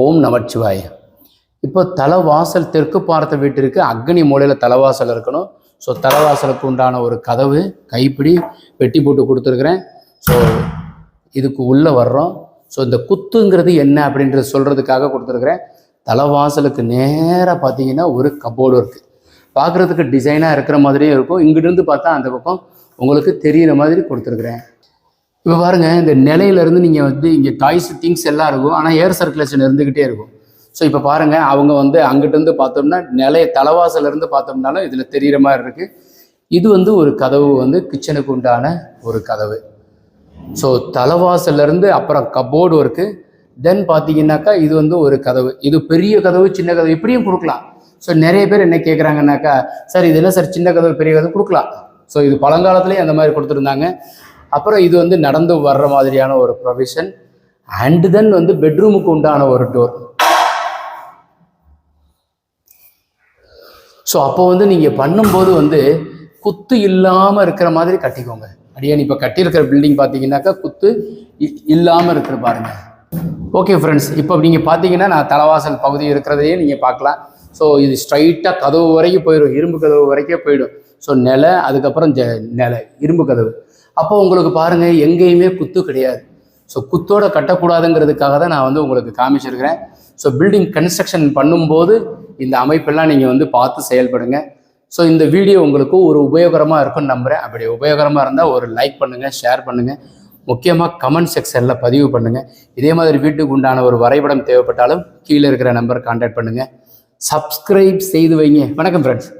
ஓம் நமச்சிவாய. இப்போ தலைவாசல் தெற்கு பார்த்த வீட்டிற்கு அக்னி மூலையில் தலைவாசல் இருக்கணும். ஸோ தலைவாசலுக்கு உண்டான ஒரு கதவு கைப்பிடி வெட்டி போட்டு கொடுத்துருக்குறேன். ஸோ இதுக்கு உள்ளே வர்றோம். ஸோ இந்த குத்துங்கிறது என்ன அப்படின்றது சொல்கிறதுக்காக கொடுத்துருக்குறேன். தலைவாசலுக்கு நேராக பார்த்தீங்கன்னா ஒரு கபோர்டு இருக்குது பார்க்குறதுக்கு டிசைனாக இருக்கிற மாதிரியும் இருக்கும். இங்கிட்டிருந்து பார்த்தா அந்த பக்கம் உங்களுக்கு தெரிகிற மாதிரி கொடுத்துருக்குறேன். இப்போ பாருங்க இந்த நிலையிலேருந்து நீங்கள் வந்து இங்கே டாய்ஸ் திங்ஸ் எல்லாம் இருக்கும். ஆனால் ஏர் சர்க்குலேஷன் இருந்துக்கிட்டே இருக்கும். ஸோ இப்போ பாருங்க அவங்க வந்து அங்கிட்டிருந்து பார்த்தோம்னா நிலைய தலைவாசல்ல இருந்து பார்த்தோம்னாலும் இதில் தெரிகிற மாதிரி இருக்குது இது வந்து ஒரு கதவு வந்து கிச்சனுக்கு உண்டான ஒரு கதவு. ஸோ தலைவாசலேருந்து அப்புறம் கபோர்டு இருக்குது தென் பார்த்தீங்கன்னாக்கா இது வந்து ஒரு கதவு. இது பெரிய கதவு சின்ன கதவு இப்படியும் கொடுக்கலாம். ஸோ நிறைய பேர் என்ன கேட்குறாங்கன்னாக்கா சார் இதெல்லாம் சார் சின்ன கதவு பெரிய கதவு? கொடுக்கலாம். ஸோ இது பழங்காலத்துலேயும் அந்த மாதிரி கொடுத்துருந்தாங்க. அப்புறம் இது வந்து நடந்து வர்ற மாதிரியான ஒரு ப்ரொவிஷன் அண்ட் தென் வந்து பெட்ரூமுக்கு உண்டான ஒரு டோர் ஸோ அப்போ வந்து நீங்கள் பண்ணும்போது வந்து குத்து இல்லாமல் இருக்கிற மாதிரி கட்டிக்கோங்க. அடியான் இப்போ கட்டியிருக்கிற பில்டிங் பார்த்தீங்கன்னாக்கா குத்து இல்லாமல் இருக்கிற பாருங்க. ஓகே ஃப்ரெண்ட்ஸ் இப்போ நீங்கள் பார்த்தீங்கன்னா நான் தலைவாசல் பகுதி இருக்கிறதையே நீங்கள் பார்க்கலாம் ஸோ இது ஸ்ட்ரைட்டாக கதவு வரைக்கும் போயிடும். இரும்பு கதவு வரைக்கும் போயிடும். ஸோ நிலை அதுக்கப்புறம் ஜ நிலை இரும்பு கதவு. அப்போ உங்களுக்கு பாருங்கள் எங்கேயுமே குத்து கிடையாது. ஸோ குத்தோட கட்டக்கூடாதுங்கிறதுக்காக தான் நான் வந்து உங்களுக்கு காமிச்சிருக்கிறேன். ஸோ பில்டிங் கன்ஸ்ட்ரக்ஷன் பண்ணும்போது இந்த அமைப்பெல்லாம் நீங்கள் வந்து பார்த்து செயல்படுங்க. ஸோ இந்த வீடியோ உங்களுக்கு ஒரு உபயோகரமாக இருக்கும்னு நம்புகிறேன் அப்படி உபயோகரமாக இருந்தால் ஒரு லைக் பண்ணுங்கள் ஷேர் பண்ணுங்கள் முக்கியமாக கமெண்ட் செக்ஷனில் பதிவு பண்ணுங்கள் இதே மாதிரி வீட்டுக்கு உண்டான ஒரு வரைபடம் தேவைப்பட்டாலும் கீழே இருக்கிற நம்பர் கான்டாக்ட் பண்ணுங்கள் சப்ஸ்கிரைப் செய்து வைங்க. வணக்கம் ஃப்ரெண்ட்ஸ்